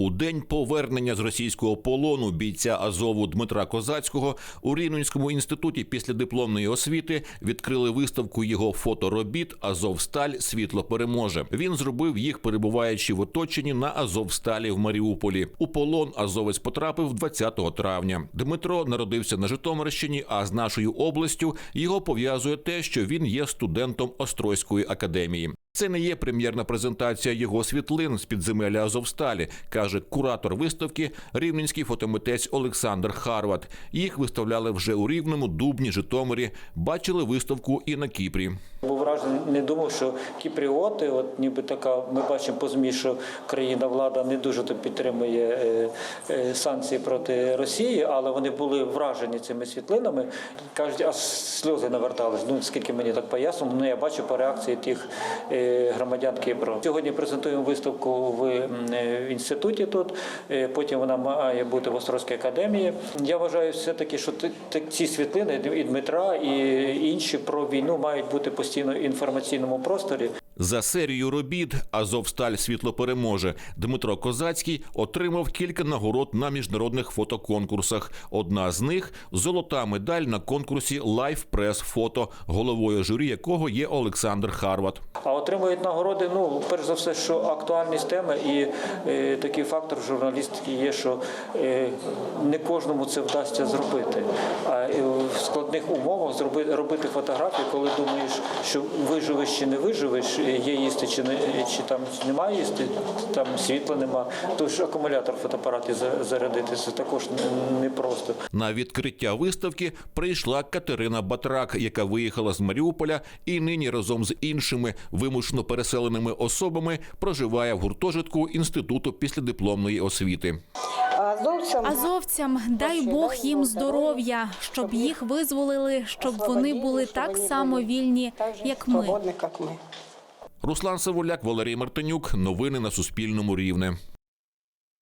У день повернення з російського полону бійця Азову Дмитра Козацького у Рівненському інституті після дипломної освіти відкрили виставку його фоторобіт Азовсталь світло переможе. Він зробив їх, перебуваючи в оточенні на Азовсталі в Маріуполі. У полон азовець потрапив 20 травня. Дмитро народився на Житомирщині, а з нашою областю його пов'язує те, що він є студентом Острозької академії. Це не є прем'єрна презентація його світлин з підземелля Азовсталі, каже куратор виставки рівненський фотомитець Олександр Харват. Їх виставляли вже у Рівному, Дубні, Житомирі. Бачили виставку і на Кіпрі. Був вражений, не думав, що кіпріоти, от ніби така, ми бачимо по ЗМІ, що країна влада не дуже то підтримує е, е, санкції проти Росії, але вони були вражені цими світлинами. Кажуть, аж сльози навертались. Ну скільки мені так пояснено, ну я бачу по реакції тих е, громадян Кіпру. Сьогодні презентуємо виставку в, е, інституті тут. е, Потім вона має бути в Острозькій академії. Я вважаю, все таки, що ці світлини і Дмитра, і інші про війну мають бути постійно в інформаційному просторі. За серію робіт Азовсталь світло переможе. Дмитро Козацький отримав кілька нагород на міжнародних фотоконкурсах. Одна з них золота медаль на конкурсі Лайф Прес Фото, головою журі якого є Олександр Харват. А отримують нагороди, ну, перш за все, що актуальність теми і е, такий фактор журналістики є, що е, не кожному це вдасться зробити. А е, в складних умовах зробити, робити фотографії, коли думаєш, що виживеш чи не виживеш, є їсти чи, не, чи там немає їсти, там світла нема, то ж акумулятор за- зарядити, це також непросто. На відкриття виставки прийшла Катерина Батрак, яка виїхала з Маріуполя і нині разом з іншими вимушено переселеними особами проживає в гуртожитку інституту післядипломної освіти. Азовцям, Азовцям дай Бог їм здоров'я, щоб їх визволили, щоб вони були так само вільні, як ми. свободні, як ми. Руслан Савуляк, Валерій Мартинюк. Новини на Суспільному Рівне.